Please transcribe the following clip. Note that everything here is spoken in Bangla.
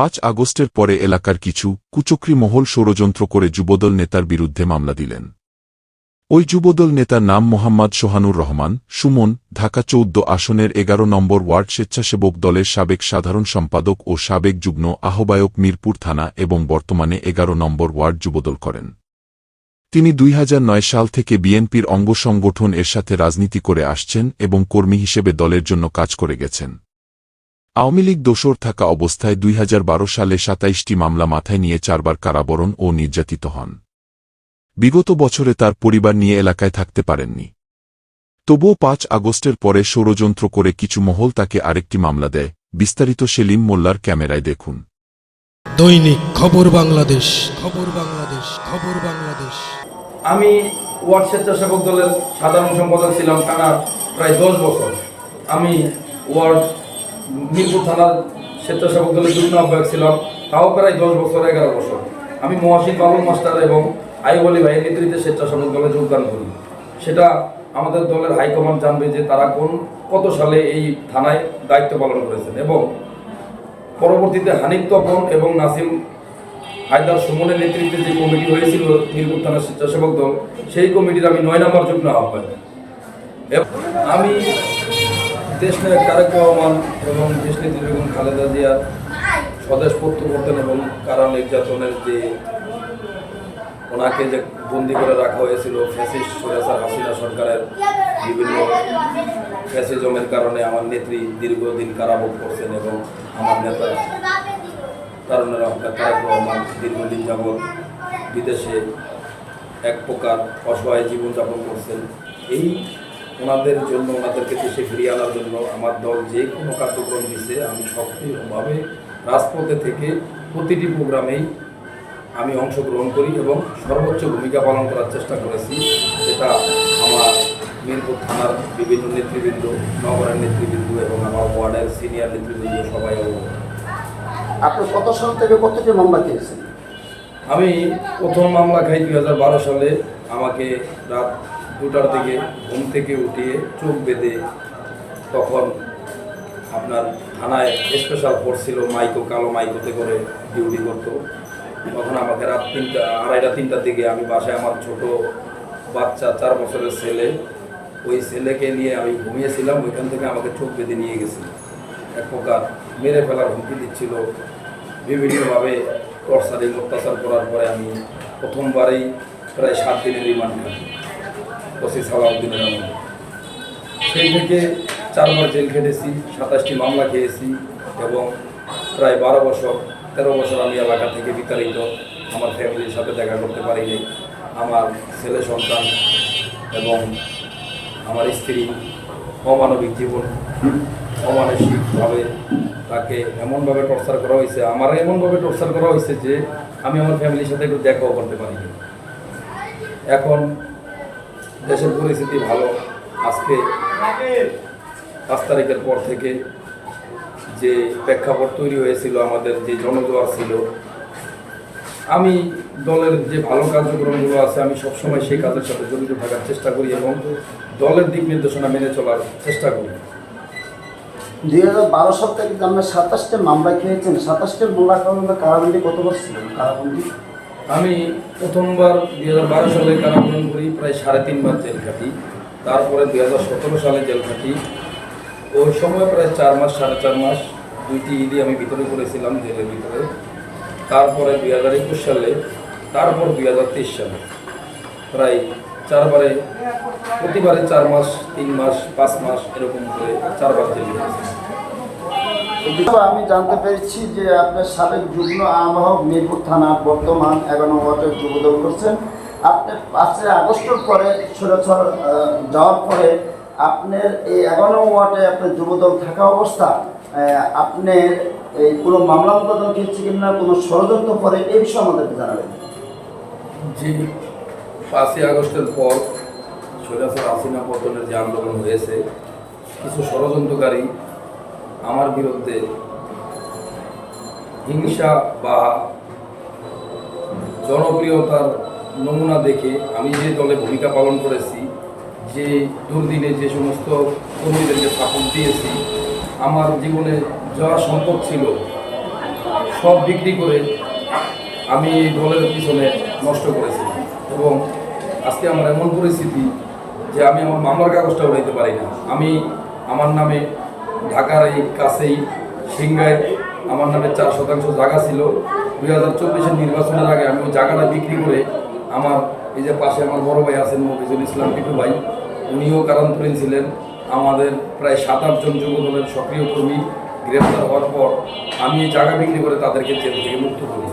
পাঁচ আগস্টের পরে এলাকার কিছু কুচক্রী মহল ষড়যন্ত্র করে যুবদল নেতার বিরুদ্ধে মামলা দিলেন। ওই যুবদল নেতার নাম মোহাম্মদ সোহানুর রহমান, সুমন, ঢাকা চৌদ্দ আসনের এগারো নম্বর ওয়ার্ড স্বেচ্ছাসেবক দলের সাবেক সাধারণ সম্পাদক ও সাবেক যুগ্ম আহ্বায়ক মিরপুর থানা এবং বর্তমানে এগারো নম্বর ওয়ার্ড যুবদল করেন। তিনি দুই হাজার নয় সাল থেকে বিএনপির অঙ্গ সংগঠন এর সাথে রাজনীতি করে আসছেন এবং কর্মী হিসেবে দলের জন্য কাজ করে গেছেন। আওয়ামী লীগ দোসর থাকা অবস্থায় দুই হাজার বারো সালে সাতাইশটি মামলা মাথায় নিয়ে চারবার কারাবরণ ও নির্যাতিত হন। বিগত বছরে তার পরিবার নিয়ে এলাকায় থাকতে পারেননি। তবুও পাঁচ আগস্টের পরে ষড়যন্ত্র করে কিছু মহল তাকে আরেকটি মামলা দেয়। বিস্তারিত সেলিম মোল্লার ক্যামেরায় দেখুন। দৈনিক খবর বাংলাদেশ খবর বাংলাদেশ খবর বাংলাদেশ। আমি ওয়ার্ড স্বেচ্ছাসেবক দলের সাধারণ সম্পাদক ছিলাম টানা প্রায় দশ বছর। আমি ওয়ার্ড মিরপুর থানার স্বেচ্ছাসেবক দলের যুগ্ম আহ্বায়ক ছিলাম, তাও প্রায় দশ বছর, এগারো বছর। আমি মহাশিদ বাবুল মাস্টার এবং আইব আলী ভাইয়ের নেতৃত্বে স্বেচ্ছাসেবক দলে যোগদান করি। সেটা আমাদের দলের হাইকমান্ড জানবে যে তারা কোন, কত সালে এই থানায় দায়িত্ব পালন করেছেন এবং পরবর্তীতে হানিক তপন এবং নাসিম হায়দার সুমনের নেতৃত্বে যে কমিটি হয়েছিল মিরপুর থানার স্বেচ্ছাসেবক দল সেই কমিটির আমি নয় নম্বর যুগ্ম আহ্বায়ক। আমি দেশ নায়ক তারেক রহমান এবং দেশ নেত্রী বেগম খালেদা জিয়ার স্বদেশ প্রত্যাবর্তন এবং কারা নির্যাতনের যে ওনাকে যে বন্দি করে রাখা হয়েছিল ফ্যাসিস্ট সৈরাসার হাসিনা সরকারের বিভিন্ন ফ্যাসিজমের কারণে আমার নেত্রী দীর্ঘদিন কারাভোগ করছেন এবং আমার নেতা কারণে তারেক রহমান দীর্ঘদিন যাবৎ বিদেশে এক প্রকার অসহায় জীবনযাপন করছেন। এই ওনাদের জন্য ওনাদেরকে দেশে ফিরিয়ে আনার জন্য আমার দল যে কোনো কার্যক্রম দিছে আমি সক্রিয়ভাবে রাজপথে থেকে প্রতিটি প্রোগ্রামেই আমি অংশগ্রহণ করি এবং সর্বোচ্চ ভূমিকা পালন করার চেষ্টা করেছি। যেটা আমার মিরপুর থানার বিভিন্ন নেতৃবৃন্দ নগরের নেতৃবৃন্দ এবং আমার ওয়ার্ডের সিনিয়র নেতৃবৃন্দ সবাই অবগত। আপনি কত সাল থেকে কতটি মামলা খেয়েছেন? আমি প্রথম মামলা খাই দুই হাজার বারো সালে। আমাকে রাত দুটার দিকে ঘুম থেকে উঠিয়ে চোখ বেঁধে তখন আপনার থানায় স্পেশাল ফোর্স ছিল মাইকো, কালো মাইকোতে করে ডিউটি করতো। তখন আমাকে রাত তিনটা, আড়াইটা, তিনটার দিকে আমি বাসায় আমার ছোট বাচ্চা, চার বছরের ছেলে, ওই ছেলেকে নিয়ে আমি ঘুমিয়েছিলাম, ওইখান থেকে আমাকে চোখ বেঁধে নিয়ে গেছিল। এক প্রকার মেরে ফেলার হুমকি দিচ্ছিল। বিভিন্নভাবে টর্চারিং অত্যাচার করার পরে আমি প্রথমবারেই প্রায় সাত দিনের রিমান্ড থাকি ওসি সালাউদ্দিনের আমলে। সেই থেকে চারবার জেল খেটেছি, সাতাশটি মামলা খেয়েছি এবং প্রায় বারো বছর, তেরো বছর আমি এলাকা থেকে বিতাড়িত। আমার ফ্যামিলির সাথে দেখা করতে পারিনি। আমার ছেলে সন্তান এবং আমার স্ত্রী অমানবিক জীবন অমানসিকভাবে তাকে এমনভাবে টর্চার করা হয়েছে আমার এমনভাবে টর্চার করা হয়েছে যে আমি আমার ফ্যামিলির সাথে একটু দেখাও করতে পারিনি। এখন দেশের পরিস্থিতি ভালো। আজকে পাঁচ তারিখের পর থেকে যে প্রেক্ষাপট তৈরি হয়েছিল, আমাদের যে জনজোয়ার ছিল, আমি দলের যে ভালো কার্যক্রমগুলো আছে, আমি সবসময় সেই কাজের সাথে জড়িত থাকার চেষ্টা করি এবং দলের দিক নির্দেশনা মেনে চলার চেষ্টা করি। দুই হাজার বারো সাল থেকে আপনি সাতাশটি মামলা খেয়েছেন। সাতাশটি মামলা কারণে কারাবন্দি কত বছর ছিলেন? কারাবন্দি? আমি প্রথমবার দুই হাজার বারো সালে কারাবরণ করি, প্রায় সাড়ে তিনবার জেল খাটি। তারপরে দুই হাজার সতেরো সালে জেল খাটি। ওই সময় প্রায় চার মাস, সাড়ে চার মাস দুইটি ঈদই আমি ভিতরে করেছিলাম জেলের ভিতরে। তারপরে দুই হাজার একুশ সালে, তারপর দুই হাজার তেইশ সালে। প্রায় চারবারে, প্রতিবারে চার মাস, তিন মাস, পাঁচ মাস এরকম করে চারবার জেলে আমি জানতে পেরেছি যে আপনার সাবেক যুগ্ম আহ্বায়ক মিরপুর থানা বর্তমান এগারো ওয়ার্ডের যুবদল করছেন। আপনি পাঁচই আগস্টের পরে ষোলছর যাওয়ার পরে আপনার এই এগারো ওয়ার্ডে আপনার যুবদল থাকা অবস্থা আপনি এই কোনো মামলা মোকদ্দমা খেয়েছে কিনা, কোনো ষড়যন্ত্র করে এই বিষয়ে আমাদেরকে জানাবেন। জি, পাঁচই আগস্টের পর সৈরাসর হাসিনা পতনের যে আন্দোলন হয়েছে, কিছু ষড়যন্ত্রকারী আমার বিরুদ্ধে হিংসা বা জনপ্রিয়তার নমুনা দেখে আমি যে দলে ভূমিকা পালন করেছি, যে দুর্দিনে যে সমস্ত কর্মীদেরকে সাপোর্ট দিয়েছি, আমার জীবনে যা সম্পদ ছিল সব বিক্রি করে আমি এই দলের পিছনে নষ্ট করেছি। এবং আজকে আমার এমন পরিস্থিতি যে আমি আমার মামলার কাগজটা উঠাইতে পারি না। আমি আমার নামে ঢাকার এই কাছেই সিংগায় আমার নামে চার শতাংশ জায়গা ছিল। দুই হাজার চব্বিশের নির্বাচনের আগে আমি ওই জায়গাটা বিক্রি করে আমার এই যে পাশে আমার বড় ভাই আছেন মফিজুল ইসলাম টিটু ভাই, উনিও কারণতরীণ ছিলেন। আমাদের প্রায় সাত আটজন যুব দলের সক্রিয় কর্মী গ্রেফতার হওয়ার পর আমি এই জায়গা বিক্রি করে তাদেরকে জেল থেকে মুক্ত করি।